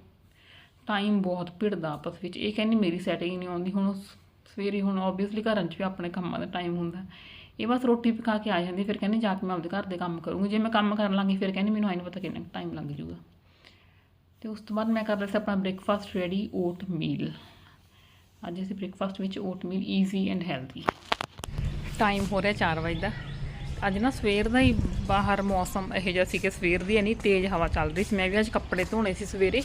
ਟਾਈਮ ਬਹੁਤ ਭਿੜਦਾ ਆਪਸ ਵਿੱਚ। ਇਹ ਕਹਿੰਦੀ ਮੇਰੀ ਸੈਟਿੰਗ ਨਹੀਂ ਆਉਂਦੀ, ਹੁਣ ਉਸ- ਸਵੇਰੇ ਹੁਣ ਆਬਵੀਅਸਲੀ ਘਰਾਂ 'ਚ ਵੀ ਆਪਣੇ ਕੰਮਾਂ ਦਾ ਟਾਈਮ ਹੁੰਦਾ। ਇਹ ਬਸ ਰੋਟੀ ਪਕਾ ਕੇ ਆ ਜਾਂਦੀ ਫਿਰ ਕਹਿੰਦੀ ਜਾ ਕੇ ਮੈਂ ਆਪਦੇ ਘਰ ਦੇ ਕੰਮ ਕਰੂੰਗੀ। ਜੇ ਮੈਂ ਕੰਮ ਕਰਨ ਲੱਗੀ ਫਿਰ ਕਹਿੰਦੀ ਮੈਨੂੰ ਆਈ ਨਹੀਂ ਪਤਾ ਕਿੰਨਾ ਟਾਈਮ ਲੱਗ ਜੂਗਾ ਤੇ ਉਸ ਤੋਂ ਬਾਅਦ ਮੈਂ ਕਰ ਲਿਆ ਸੀ ਆਪਣਾ ਬ੍ਰੇਕਫਾਸਟ ਰੈਡੀ ਓਟ ਮੀਲ ਅੱਜ ਅਸੀਂ ਬ੍ਰੇਕਫਾਸਟ ਵਿੱਚ oatmeal easy and healthy time ਹੋ ਰਿਹਾ 4 ਵਜੇ ਦਾ। ਅੱਜ ਨਾ ਸਵੇਰ ਦਾ ਹੀ ਬਾਹਰ ਮੌਸਮ ਇਹੋ ਜਿਹਾ ਸੀ ਕਿ ਸਵੇਰ ਦੀ ਇੰਨੀ ਤੇਜ਼ ਹਵਾ ਚੱਲ ਰਹੀ ਸੀ। ਮੈਂ ਵੀ ਅੱਜ ਕੱਪੜੇ ਧੋਣੇ ਸੀ ਸਵੇਰੇ।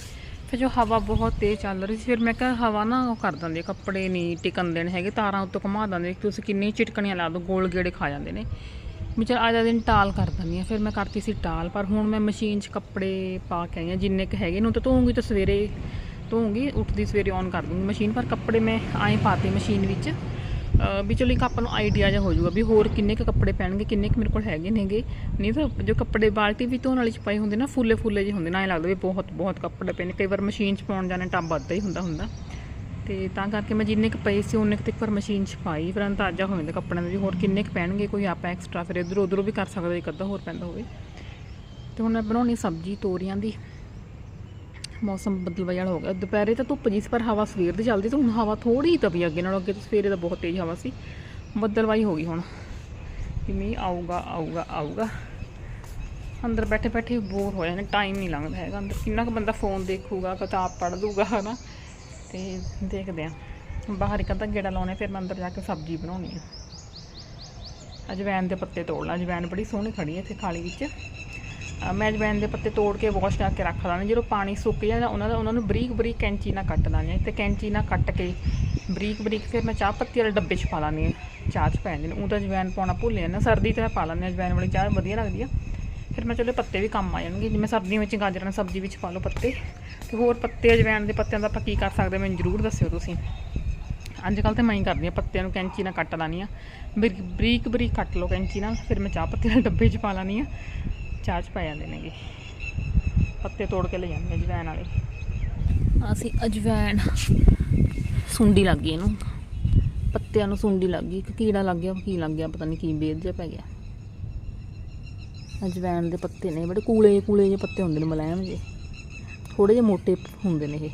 ਫਿਰ ਜੋ ਹਵਾ ਬਹੁਤ ਤੇਜ਼ ਚੱਲ ਰਹੀ ਸੀ, ਫਿਰ ਮੈਂ ਕਿਹਾ ਹਵਾ ਨਾ ਉਹ ਕਰ ਦਿੰਦੀ ਕੱਪੜੇ ਨਹੀਂ ਟਿਕਣ ਦੇਣ ਹੈਗੇ, ਤਾਰਾਂ ਉੱਤੋਂ ਘੁਮਾ ਦਿੰਦੇ ਤੁਸੀਂ ਕਿੰਨੀ ਚਿਟਕਣੀਆਂ ਲਾ ਦੋ ਗੋਲ ਗੇੜੇ ਖਾ ਜਾਂਦੇ ਨੇ। ਮੈਂ ਚਲ ਅੱਜ ਦਾ ਦਿਨ ਟਾਲ ਕਰ ਦਿੰਦੀ ਹਾਂ ਫਿਰ ਮੈਂ ਕਰਤੀ ਸੀ ਟਾਲ, ਪਰ ਹੁਣ ਮੈਂ ਮਸ਼ੀਨ 'ਚ ਕੱਪੜੇ ਪਾ ਕੇ ਆਈ ਹਾਂ ਜਿੰਨੇ ਕੁ ਹੈਗੇ ਨੂੰ ਤਾਂ ਧੋਉਂਗੀ ਤਾਂ ਸਵੇਰੇ ਧੋਉਂਗੀ ਉੱਠਦੀ ਸਵੇਰੇ ਔਨ ਕਰ ਦੂੰਗੀ ਮਸ਼ੀਨ, ਪਰ ਕੱਪੜੇ ਮੈਂ ਐਂ ਪਾਤੇ ਮਸ਼ੀਨ ਵਿੱਚ। ਵੀ ਚਲੋ ਇੱਕ ਆਪਾਂ ਨੂੰ ਆਈਡੀਆ ਜਿਹਾ ਹੋ ਜਾਊਗਾ ਵੀ ਹੋਰ ਕਿੰਨੇ ਕੁ ਕੱਪੜੇ ਪੈਣਗੇ ਕਿੰਨੇ ਕੁ ਮੇਰੇ ਕੋਲ ਹੈਗੇ ਨੇਗੇ। ਨਹੀਂ ਤਾਂ ਜੋ ਕੱਪੜੇ ਬਾਲਟੀ ਵੀ ਧੋਣ ਵਾਲੀ ਚ ਪਏ ਹੁੰਦੇ ਨਾ ਫੁੱਲੇ ਫੁੱਲੇ ਜਿਹੇ ਹੁੰਦੇ ਨਾ, ਐਂ ਲੱਗਦਾ ਵੀ ਬਹੁਤ ਬਹੁਤ ਕੱਪੜੇ ਪਏ ਕਈ ਵਾਰ ਮਸ਼ੀਨ 'ਚ ਪਾਉਣ ਜਾਣੇ ਟੱਬ ਅੱਧਾ ਹੀ ਹੁੰਦਾ ਹੁੰਦਾ। ਤੇ ਤਾਂ ਕਰਕੇ ਮੈਂ ਜਿੰਨੇ ਕੁ ਪਏ ਸੀ, ਉਹਨੇ ਕੁ ਤੱਕ ਪਰ ਮਸ਼ੀਨ 'ਚ ਪਾਈ, ਫਿਰ ਅੰਦਾਜ਼ਾ ਹੋ ਜਾਂਦਾ ਕੱਪੜਿਆਂ ਦਾ ਵੀ ਹੋਰ ਕਿੰਨੇ ਕੁ ਪੈਣਗੇ ਕੋਈ ਆਪਾਂ ਐਕਸਟਰਾ ਫਿਰ ਇੱਧਰ ਉੱਧਰੋਂ ਵੀ ਕਰ ਸਕਦਾ, ਇੱਕ ਅੱਧਾ ਹੋਰ ਪੈਂਦਾ ਹੋਵੇ। ਤੇ ਹੁਣ ਮੈਂ ਬਣਾਉਣੀ ਸਬਜ਼ੀ ਤੋਰੀਆਂ ਦੀ। ਮੌਸਮ ਬਦਲਵਾਈ ਵਾਲਾ ਹੋ ਗਿਆ। ਦੁਪਹਿਰੇ ਤਾਂ ਧੁੱਪ ਜੀ ਸੀ, ਪਰ ਹਵਾ ਸਵੇਰ ਦੀ ਚੱਲਦੀ ਤੇ ਹੁਣ ਹਵਾ ਥੋੜੀ ਤਪੀ ਅੱਗੇ ਨਾਲੋਂ, ਅੱਗੇ ਤਾਂ ਸਵੇਰੇ ਤਾਂ ਬਹੁਤ ਤੇਜ਼ ਹਵਾ ਸੀ। ਬਦਲਵਾਈ ਹੋ ਗਈ ਹੁਣ। ਕਿ ਮੀਂਹ ਆਊਗਾ ਆਊਗਾ ਆਊਗਾ। ਅੰਦਰ ਬੈਠੇ ਬੈਠੇ ਬੋਰ ਹੋ ਜਾਂਦੇ ਟਾਈਮ ਨਹੀਂ ਲੰਘਦਾ ਹੈਗਾ। ਅੰਦਰ ਕਿੰਨਾ ਕੁ ਬੰਦਾ ਫੋਨ ਦੇਖੂਗਾ, ਕਿਤਾਬ ਪੜ੍ਹ ਲੂਗਾ ਹਨਾ। ਤੇ ਦੇਖਦੇ ਆ ਬਾਹਰ ਇੱਕ ਅੱਧਾ ਗੇੜਾ ਲਾਉਣੇ, ਫਿਰ ਮੈਂ ਅੰਦਰ ਜਾ ਕੇ ਸਬਜ਼ੀ ਬਣਾਉਣੀ ਆ। ਅਜਵੈਨ ਦੇ ਪੱਤੇ ਤੋੜ ਲਾਂ ਅਜਵੈਨ ਬੜੀ ਸੋਹਣੀ ਖੜੀ ਹੈ ਇੱਥੇ ਖਾਲੀ ਵਿੱਚ। ਅਹ ਮੈਂ ਅਜਵੈਨ ਦੇ ਪੱਤੇ ਤੋੜ ਕੇ ਵਾਸ਼ ਕਰਕੇ ਰੱਖ ਲਾਣੇ ਜਦੋਂ ਪਾਣੀ ਸੁੱਕ ਜਾਂਦਾ ਉਹਨਾਂ ਦਾ ਉਹਨਾਂ ਨੂੰ ਬਰੀਕ ਬਰੀਕ ਕੈਂਚੀ ਨਾਲ ਕੱਟ ਲਾਣੇ ਤੇ ਕੈਂਚੀ ਨਾਲ ਕੱਟ ਕੇ ਬਰੀਕ ਬਰੀਕ ਫਿਰ ਮੈਂ ਚਾਹ ਪੱਤੀ ਵਾਲੇ ਡੱਬੇ 'ਚ ਪਾ ਲਾਣੀ ਹੈ ਚਾਹ 'ਚ ਪੈ ਜਾਂਦੇ ਨੇ। ਉਹ ਤਾਂ ਅਜਵੈਨ ਪਾਉਣਾ ਭੁੱਲ ਜਾਂਦਾ। ਸਰਦੀ 'ਚ ਪਾ ਲੈਂਦੀ ਹਾਂ ਅਜਵੈਨ ਵਾਲੀ ਚਾਹ, ਵਧੀਆ ਲੱਗਦੀ ਆ। ਫਿਰ ਮੈਂ ਚਲੋ ਪੱਤੇ ਵੀ ਕੰਮ ਆ ਜਾਣਗੇ। ਜਿਵੇਂ ਸਰਦੀਆਂ ਵਿੱਚ ਗਾਜਰਾਂ ਦੀ ਸਬਜ਼ੀ ਵਿੱਚ ਪਾ ਲਓ ਪੱਤੇ। ਤੇ ਹੋਰ ਪੱਤੇ ਅਜਵੈਨ ਦੇ ਪੱਤਿਆਂ ਦਾ ਆਪਾਂ ਕੀ ਕਰ ਸਕਦੇ ਮੈਨੂੰ ਜ਼ਰੂਰ ਦੱਸਿਓ ਤੁਸੀਂ। ਅੱਜ ਕੱਲ ਤੇ ਮੈਂ ਹੀ ਕਰਦੀ ਆ ਪੱਤਿਆਂ ਨੂੰ ਕੈਂਚੀ ਨਾਲ ਕੱਟ ਲਾਨੀ ਆ ਬਰੀਕ ਬਰੀਕ ਬਰੀਕ ਕੱਟ ਲਓ ਕੈਂਚੀ ਨਾਲ। ਫਿਰ ਮੈਂ ਚਾਹ ਪੱਤੀ ਦੇ ਡੱਬੇ 'ਚ ਪਾ ਲਾਨੀ ਆ ਚਾਹ 'ਚ ਪਾ ਜਾਂਦੇ ਨੇਗੇ। ਪੱਤੇ ਤੋੜ ਕੇ ਲੈ ਜਾਂਦੇ ਆ ਵਾਲੇ। ਅਸੀਂ ਅਜਵੈਨ ਸੁੰਡੀ ਲੱਗ ਗਈ ਇਹਨੂੰ। ਪੱਤਿਆਂ ਨੂੰ ਸੁੰਡੀ ਲੱਗ ਗਈ। ਇੱਕ ਕੀੜਾ ਲੱਗ ਗਿਆ, ਕੀ ਲੱਗ ਗਿਆ, ਪਤਾ ਨਹੀਂ ਕੀ ਬੇਦ ਜਿਹਾ ਪੈ ਗਿਆ। ਅਜਵੈਣ ਦੇ ਪੱਤੇ ਨੇ, ਬੜੇ ਕੂਲੇ ਕੂਲੇ ਜਿਹੇ ਪੱਤੇ ਹੁੰਦੇ ਨੇ, ਮੁਲਾਇਮ ਜੇ ਥੋੜੇ ਜਿਹੇ ਮੋਟੇ ਹੁੰਦੇ ਨੇ ਇਹ।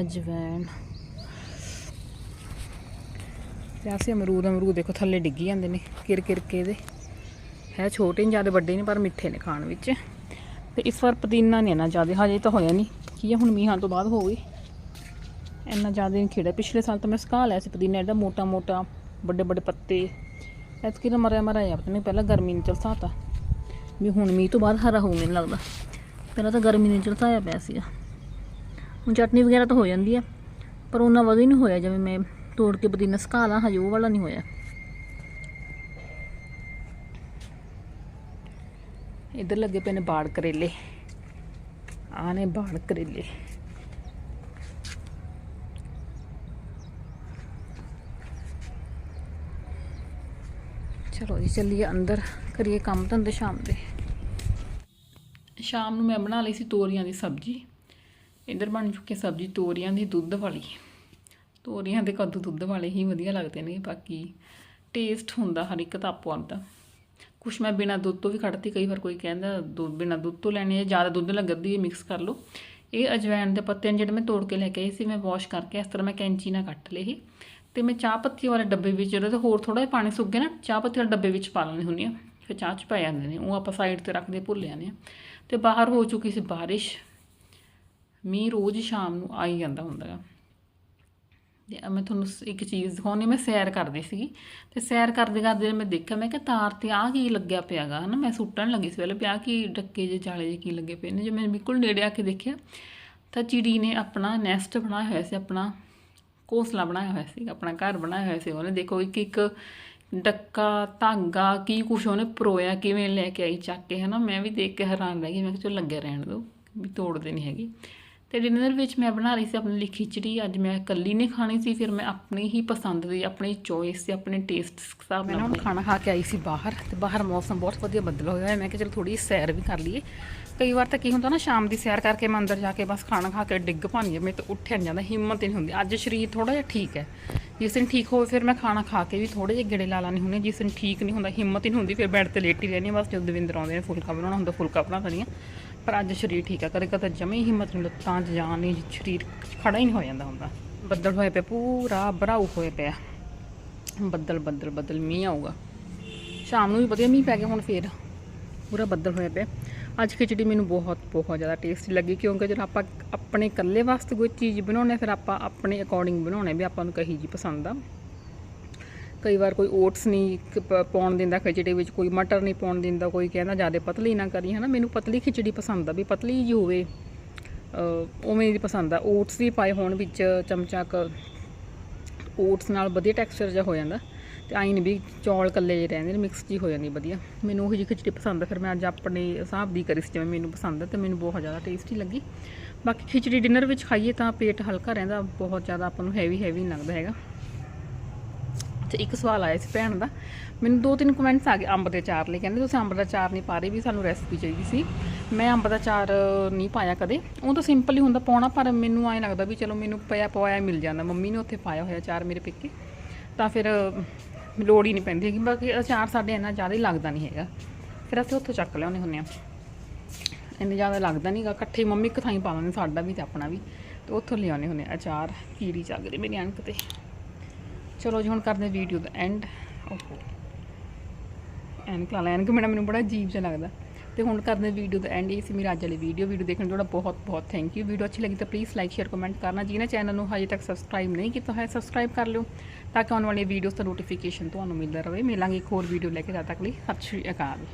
ਅਜਵੈਨ ਤੇ ਆਸੇ ਅਮਰੂਦ ਅਮਰੂਦ ਦੇਖੋ ਥੱਲੇ ਡਿੱਗੀ ਜਾਂਦੇ ਨੇ, ਕਿਰ ਕਿਰ ਕੇ ਦੇ ਹੈ ਛੋਟੇ ਨਹੀਂ ਜ਼ਿਆਦਾ ਵੱਡੇ ਨਹੀਂ ਪਰ ਮਿੱਠੇ ਨੇ ਖਾਣ ਵਿੱਚ। ਤੇ ਇਸ ਵਾਰ ਪੁਦੀਨਾ ਨਹੀਂ ਨਾ ਜ਼ਿਆਦਾ, ਹਜੇ ਤਾਂ ਹੋਇਆ ਨਹੀਂ। ਕੀ ਆ, ਹੁਣ ਮੀਂਹਾਂ ਤੋਂ ਬਾਅਦ ਹੋ ਗਈ। ਇੰਨਾ ਜ਼ਿਆਦਾ ਨਹੀਂ ਖਿੜਿਆ ਪਿਛਲੇ ਸਾਲ ਤਾਂ ਮੈਂ ਸਕਾ ਲਿਆ ਸੀ ਪੁਦੀਨਾ ਐਡਾ ਮੋਟਾ ਮੋਟਾ, ਵੱਡੇ ਵੱਡੇ ਪੱਤੇ। ਐਤਕੀ ਤਾਂ ਮਰਿਆ ਮਰਿਆ ਆ ਪਤਾ ਨਹੀਂ ਪਹਿਲਾਂ ਗਰਮੀ ਨੇ ਚਲਸਾਤਾ। ਵੀ ਹੁਣ ਮੀਂਹ ਤੋਂ ਬਾਅਦ ਹਰਾ ਹੋਊ ਮੈਨੂੰ ਲੱਗਦਾ। ਪਹਿਲਾਂ ਤਾਂ ਗਰਮੀ ਨੇ ਚਲਸਾਇਆ ਪਿਆ ਸੀਗਾ। ਹੁਣ ਚਟਨੀ ਵਗੈਰਾ ਤਾਂ ਹੋ ਜਾਂਦੀ ਆ ਪਰ ਉਹਨਾਂ ਵਧੀਆ ਨਹੀਂ ਹੋਇਆ ਜਿਵੇਂ ਮੈਂ ਤੋੜ ਕੇ ਪੁਦੀਨਾ ਸੁਕਾ ਲਾਂ ਹਜੇ ਉਹ ਵਾਲਾ ਨਹੀਂ ਹੋਇਆ। ਇੱਧਰ ਲੱਗੇ ਪਏ ਨੇ ਬਾੜ ਕਰੇਲੇ। ਆਹ ਨੇ ਬਾੜ ਕਰੇਲੇ। ਚਲੋ ਜੀ ਚੱਲੀਏ ਅੰਦਰ ਕਰੀਏ ਕੰਮ ਧੰਦੇ ਸ਼ਾਮ ਦੇ। ਸ਼ਾਮ ਨੂੰ ਮੈਂ ਬਣਾ ਲਈ ਸੀ ਤੋਰੀਆਂ ਦੀ ਸਬਜ਼ੀ। ਇੱਧਰ ਬਣ ਚੁੱਕੀ ਹੈ ਸਬਜ਼ੀ, ਤੋਰੀਆਂ ਦੀ ਦੁੱਧ ਵਾਲੀ। ਤੋਰੀਆਂ ਦੇ ਕੱਦੂ ਦੁੱਧ ਵਾਲੇ ਹੀ ਵਧੀਆ ਲੱਗਦੇ ਨੇ, ਬਾਕੀ ਟੇਸਟ ਹੁੰਦਾ ਹਰ ਇੱਕ ਤਾਂ ਆਪੋ ਆਪਦਾ ਕੁਛ ਮੈਂ ਬਿਨਾਂ ਦੁੱਧ ਤੋਂ ਵੀ ਕੱਢਤੀ, ਕਈ ਵਾਰ ਕੋਈ ਕਹਿੰਦਾ ਦੁੱਧ, ਬਿਨਾਂ ਦੁੱਧ ਤੋਂ ਲੈਣੀ ਹੈ, ਜ਼ਿਆਦਾ ਦੁੱਧ ਲੱਗਦੀ ਹੈ ਮਿਕਸ ਕਰ ਲਓ। ਇਹ ਅਜਵਾਇਣ ਦੇ ਪੱਤੇ ਨੇ ਜਿਹੜੇ ਮੈਂ ਤੋੜ ਕੇ ਲੈ ਕੇ ਆਈ ਸੀ, ਮੈਂ ਵਾਸ਼ ਕਰਕੇ ਇਸ ਤਰ੍ਹਾਂ ਮੈਂ ਕੈਂਚੀ ਨਾਲ ਕੱਟ ਲਏ ਸੀ। ਤੇ ਮੈਂ ਚਾਹ ਪੱਤੀ ਵਾਲੇ ਡੱਬੇ ਵਿੱਚ, ਜਦੋਂ ਤੇ ਹੋਰ ਥੋੜਾ ਜਿਹਾ ਪਾਣੀ ਸੁੱਕ ਗਿਆ ਨਾ, ਚਾਹ ਪੱਤੀ ਵਾਲੇ ਡੱਬੇ ਵਿੱਚ ਪਾ ਲੈਣੀ ਹੁੰਦੀ ਆ ਫਿਰ ਚਾਹ ਚ ਪੈ ਜਾਂਦੇ ਨੇ, ਉਹ ਆਪਾਂ ਸਾਈਡ ਤੇ ਰੱਖਦੇ, ਭੁੱਲ ਜਾਂਦੇ ਆ ਤੇ ਬਾਹਰ ਹੋ ਚੁੱਕੀ ਸੀ ਬਾਰਿਸ਼। ਮੀਂਹ ਰੋਜ਼ ਸ਼ਾਮ ਨੂੰ ਆ ਹੀ ਜਾਂਦਾ ਹੁੰਦਾ ਹੈ ਤੇ ਮੈਂ ਤੁਹਾਨੂੰ ਸ- ਇੱਕ ਚੀਜ਼ ਦਿਖਾਉਣੀ ਮੈਂ ਸੈਰ ਕਰਦੀ ਸੀਗੀ। ਤੇ ਸੈਰ ਕਰਦੇ ਕਰਦੇ ਮੈਂ ਦੇਖਿਆ, ਮੈਂ ਕਿ ਤਾਰ ਤੇ ਆ ਕੀ ਲੱਗਿਆ ਪਿਆਗਾ ਹਨਾ, ਮੈਂ ਸੁੱਟਣ ਲੱਗੀ ਸੀ ਪਹਿਲੇ ਪਿਆ ਕੀ ਡੱਕੇ ਜੇ ਜਾਲੇ ਜੇ ਕੀ ਲੱਗੇ ਪਏ ਨੇ। ਜੇ ਮੈਂ ਬਿਲਕੁਲ ਨੇੜੇ ਆ ਕੇ ਦੇਖਿਆ, ਤਾਂ ਚਿੜੀ ਨੇ ਆਪਣਾ ਨੈਸਟ ਬਣਾਇਆ ਹੋਇਆ ਸੀ, ਆਪਣਾ ਘੋਂਸਲਾ ਬਣਾਇਆ ਹੋਇਆ ਸੀ ਆਪਣਾ ਘਰ ਬਣਾਇਆ ਹੋਇਆ ਸੀ ਉਹਨੇ। ਦੇਖੋ ਇੱਕ ਇੱਕ ਡੱਕਾ, ਧਾਗਾ, ਕੀ ਕੁਛ ਉਹਨੇ ਪਰੋਇਆ, ਕਿਵੇਂ ਲੈ ਕੇ ਆਈ, ਚੱਕ ਕੇ, ਹਨਾ। ਮੈਂ ਵੀ ਦੇਖ ਕੇ ਹੈਰਾਨ ਰਹਿ ਗਈ, ਮੈਂ ਕਿਹਾ ਚਲੋ ਲੱਗਿਆ ਰਹਿਣ ਦੋ ਵੀ ਤੋੜਦੇ ਨਹੀਂ ਹੈਗੇ। ਤੇ ਡਿਨਰ ਵਿੱਚ ਮੈਂ ਬਣਾ ਰਹੀ ਸੀ ਆਪਣੀ ਲਈ ਖਿਚੜੀ ਅੱਜ ਮੈਂ ਇਕੱਲੀ ਨੇ ਖਾਣੀ ਸੀ ਫਿਰ ਮੈਂ ਆਪਣੀ ਹੀ ਪਸੰਦ ਦੀ ਆਪਣੀ ਚੋਇਸ ਤੇ ਆਪਣੇ ਟੇਸਟ ਹਿਸਾਬ ਨਾਲ ਖਾਣਾ ਖਾ ਕੇ ਆਈ ਸੀ ਬਾਹਰ ਤੇ ਬਾਹਰ ਮੌਸਮ ਬਹੁਤ ਵਧੀਆ ਬੱਦਲ ਹੋਇਆ ਮੈਂ ਕਿਹਾ ਚਲ ਥੋੜੀ ਸੈਰ ਵੀ ਕਰ ਲਈਏ। ਕਈ ਵਾਰ ਤਾਂ ਕੀ ਹੁੰਦਾ ਨਾ ਸ਼ਾਮ ਦੀ ਸੈਰ ਕਰਕੇ ਮੈਂ ਅੰਦਰ ਜਾ ਕੇ ਬਸ ਖਾਣਾ ਖਾ ਕੇ ਡਿੱਗ ਪਾਣੀ ਮੈਂ ਤਾਂ ਉੱਠਿਆ ਨਹੀਂ ਜਾਂਦਾ ਹਿੰਮਤ ਹੀ ਨਹੀਂ ਹੁੰਦੀ। ਅੱਜ ਸਰੀਰ ਥੋੜਾ ਜਿਹਾ ਠੀਕ ਹੈ। ਜਿਸ ਦਿਨ ਠੀਕ ਹੋਵੇ ਫਿਰ ਮੈਂ ਖਾਣਾ ਖਾ ਕੇ ਵੀ ਥੋੜੇ ਜਿਹੇ ਗੇੜੇ ਲਾ ਲਾਣੀ ਹੁੰਦੇ ਜਿਸ ਦਿਨ ਠੀਕ ਨਹੀਂ ਹੁੰਦਾ ਹਿੰਮਤ ਹੀ ਨਹੀਂ ਹੁੰਦੀ ਫਿਰ ਬੈੱਡ ਤੇ ਲੇਟੀ ਰਹਿੰਦੀ ਹਾਂ, ਬਸ ਜਦੋਂ ਦਵਿੰਦਰ ਆਉਂਦੇ ਨੇ ਫੁਲਕਾ ਬਣਾਉਣਾ ਹੁੰਦਾ ਫੁਲਕਾ ਬਣਾ ਦਿੰਦੀ ਹਾਂ। ਪਰ ਅੱਜ ਸਰੀਰ ਠੀਕ ਆ, ਕਦੇ ਕਦੇ ਜਮੇ ਹੀ ਹਿੰਮਤ ਨਹੀਂ ਲੱਤਾਂ 'ਚ ਜਾਨ ਨਹੀਂ, ਸਰੀਰ ਖੜਾ ਹੀ ਨਹੀਂ ਹੋ ਜਾਂਦਾ ਹੁੰਦਾ। ਬੱਦਲ ਹੋਏ ਪਿਆ ਪੂਰਾ ਭਰਾਉ ਹੋਏ ਪਿਆ। ਬੱਦਲ ਬੱਦਲ ਬੱਦਲ, ਮੀਂਹ ਆਊਗਾ। ਸ਼ਾਮ ਨੂੰ ਵੀ ਵਧੀਆ ਮੀਂਹ ਪੈ ਗਿਆ, ਹੁਣ ਫੇਰ ਪੂਰਾ ਬੱਦਲ ਹੋਇਆ ਪਿਆ। ਅੱਜ ਖਿਚੜੀ ਮੈਨੂੰ ਬਹੁਤ ਬਹੁਤ ਜ਼ਿਆਦਾ ਟੇਸਟੀ ਲੱਗੀ, ਕਿਉਂਕਿ ਜਦੋਂ ਆਪਾਂ ਆਪਣੇ ਇਕੱਲੇ ਵਾਸਤੇ ਕੋਈ ਚੀਜ਼ ਬਣਾਉਣੇ ਫਿਰ ਆਪਾਂ ਆਪਣੇ ਅਕੋਰਡਿੰਗ ਬਣਾਉਣੇ ਵੀ ਆਪਾਂ ਨੂੰ ਕਹੀ ਜੀ ਪਸੰਦ ਆ। ਕਈ ਵਾਰ ਕੋਈ ਓਟਸ ਨਹੀਂ ਪ- ਪਾਉਣ ਦਿੰਦਾ, ਖਿਚੜੀ ਵਿੱਚ ਕੋਈ ਮਟਰ ਨਹੀਂ ਪਾਉਣ ਦਿੰਦਾ, ਕੋਈ ਕਹਿੰਦਾ ਜ਼ਿਆਦਾ ਪਤਲੀ ਨਾ ਕਰੀ, ਹਨਾ? ਮੈਨੂੰ ਪਤਲੀ ਖਿਚੜੀ ਪਸੰਦ ਆ ਵੀ ਪਤਲੀ ਜੀ ਹੋਵੇ। ਉਵੇਂ ਦੀ ਪਸੰਦ ਆ। ਓਟਸ ਵੀ ਪਾਏ ਹੋਣ ਵਿੱਚ ਚਮਚਾ ਕ ਓਟਸ ਨਾਲ ਵਧੀਆ ਟੈਕਸਚਰ ਜਿਹਾ ਹੋ ਜਾਂਦਾ। ਤੇ ਆਈ ਨਹੀਂ ਵੀ ਚੌਲ ਕੱਲੇ ਜਿਹੇ ਰਹਿੰਦੇ ਨੇ, ਮਿਕਸ ਜੀ ਹੋ ਜਾਂਦੀ ਵਧੀਆ। ਮੈਨੂੰ ਉਹ ਜਿਹੀ ਖਿਚੜੀ ਪਸੰਦ ਆ। ਫਿਰ ਮੈਂ ਅੱਜ ਆਪਣੇ ਹਿਸਾਬ ਦੀ ਕਰੀ ਸੀ, ਜਿਵੇਂ ਮੈਨੂੰ ਪਸੰਦ ਹੈ ਤੇ ਮੈਨੂੰ ਬਹੁਤ ਜ਼ਿਆਦਾ ਟੇਸਟੀ ਲੱਗੀ। ਬਾਕੀ ਖਿਚੜੀ ਡਿਨਰ ਵਿੱਚ ਖਾਈਏ ਤਾਂ ਪੇਟ ਹਲਕਾ ਰਹਿੰਦਾ, ਬਹੁਤ ਜ਼ਿਆਦਾ ਆਪਾਂ ਨੂੰ ਹੈਵੀ ਹੈਵੀ ਨਹੀਂ ਲੱਗਦਾ ਹੈਗਾ। ਤੇ ਇੱਕ ਸਵਾਲ ਆਇਆ ਸੀ ਭੈਣ ਦਾ। ਮੈਨੂੰ ਦੋ ਤਿੰਨ ਕਮੈਂਟਸ ਆ ਗਏ ਅੰਬ ਦੇ ਚਾਰ ਲਈ। ਕਹਿੰਦੇ, ਤੁਸੀਂ ਅੰਬ ਦਾ ਚਾਰ ਨਹੀਂ ਪਾ ਰਹੇ ਵੀ, ਸਾਨੂੰ ਰੈਸਪੀ ਚਾਹੀਦੀ ਸੀ। ਮੈਂ ਅੰਬ ਦਾ ਚਾਰ ਨਹੀਂ ਪਾਇਆ ਕਦੇ। ਉਹ ਤਾਂ ਸਿੰਪਲ ਹੀ ਹੁੰਦਾ, ਪਾਉਣਾ, ਪਰ ਮੈਨੂੰ ਐਂ ਲੱਗਦਾ ਵੀ ਚਲੋ ਮੈਨੂੰ ਪਿਆ ਪਵਾਇਆ ਮਿਲ ਜਾਂਦਾ। ਮੰਮੀ ਨੇ ਉੱਥੇ ਪਾਇਆ ਹੋਇਆ ਚਾਰ ਮੇਰੇ ਪੇਕੇ। ਤਾਂ ਫਿਰ ਲੋੜ ਹੀ ਨਹੀਂ ਪੈਂਦੀ ਹੈਗੀ। ਬਾਕੀ ਅਚਾਰ ਸਾਡੇ ਇੰਨਾ ਜ਼ਿਆਦਾ ਹੀ ਲੱਗਦਾ ਨਹੀਂ ਹੈਗਾ। ਫਿਰ ਅਸੀਂ ਉੱਥੋਂ ਚੱਕ ਲਿਆਉਂਦੇ ਹੁੰਦੇ ਹਾਂ। ਇੰਨੇ ਜ਼ਿਆਦਾ ਲੱਗਦਾ ਨਹੀਂਗਾ ਇਕੱਠੇ ਮੰਮੀ ਇੱਕ ਥਾਂ ਹੀ ਪਾ ਲੈਂਦੇ ਸਾਡਾ ਵੀ ਤੇ ਆਪਣਾ ਵੀ। ਤੇ ਉੱਥੋਂ ਲਿਆਉਂਦੇ ਹੁੰਦੇ ਹਾਂ ਅਚਾਰ। ਕੀੜੀ ਚੱਗ ਰਹੀ ਮੇਰੀ ਅਣਕ ਤੇ। ਚਲੋ ਜੀ, ਹੁਣ ਕਰਦੇ ਵੀਡੀਓ ਦਾ ਐਂਡ ਓਹੋ। ਐਨਕ ਲਾ ਲੈ, ਐਨਕ ਮੇਰਾ ਮੈਨੂੰ ਬੜਾ ਅਜੀਬ ਜਿਹਾ ਲੱਗਦਾ। ਤੇ ਹੁਣ ਕਰਦੇ ਵੀਡੀਓ ਦਾ ਐਂਡ ਇਹ ਸੀ ਮੇਰੀ ਅੱਜ ਵਾਲੀ ਵੀਡੀਓ ਵੀਡੀਓ ਦੇਖਣ ਤੁਹਾਡਾ ਬਹੁਤ ਬਹੁਤ ਥੈਂਕ ਯੂ ਵੀਡੀਓ ਅੱਛੀ ਲੱਗੀ ਤਾਂ ਪਲੀਜ਼ ਲਾਈਕ ਸ਼ੇਅਰ ਕਮੈਂਟ ਕਰਨਾ। ਜਿਹਨੇ ਚੈਨਲ ਨੂੰ ਹਜੇ ਤੱਕ ਸਬਸਕ੍ਰਾਈਬ ਨਹੀਂ ਕੀਤਾ ਹੋਇਆ ਸਬਸਕ੍ਰਾਈਬ ਕਰ ਲਿਓ ਤਾਂ ਕਿ ਆਉਣ ਵਾਲੀ ਵੀਡੀਓਜ਼ ਦਾ ਨੋਟੀਫਿਕੇਸ਼ਨ ਤੁਹਾਨੂੰ ਮਿਲਦਾ ਰਹੇ। ਮਿਲਾਂਗੇ ਇੱਕ ਹੋਰ ਵੀਡੀਓ ਲੈ ਕੇ, ਤਦ ਤੱਕ ਲਈ ਸਤਿ ਸ਼੍ਰੀ ਅਕਾਲ।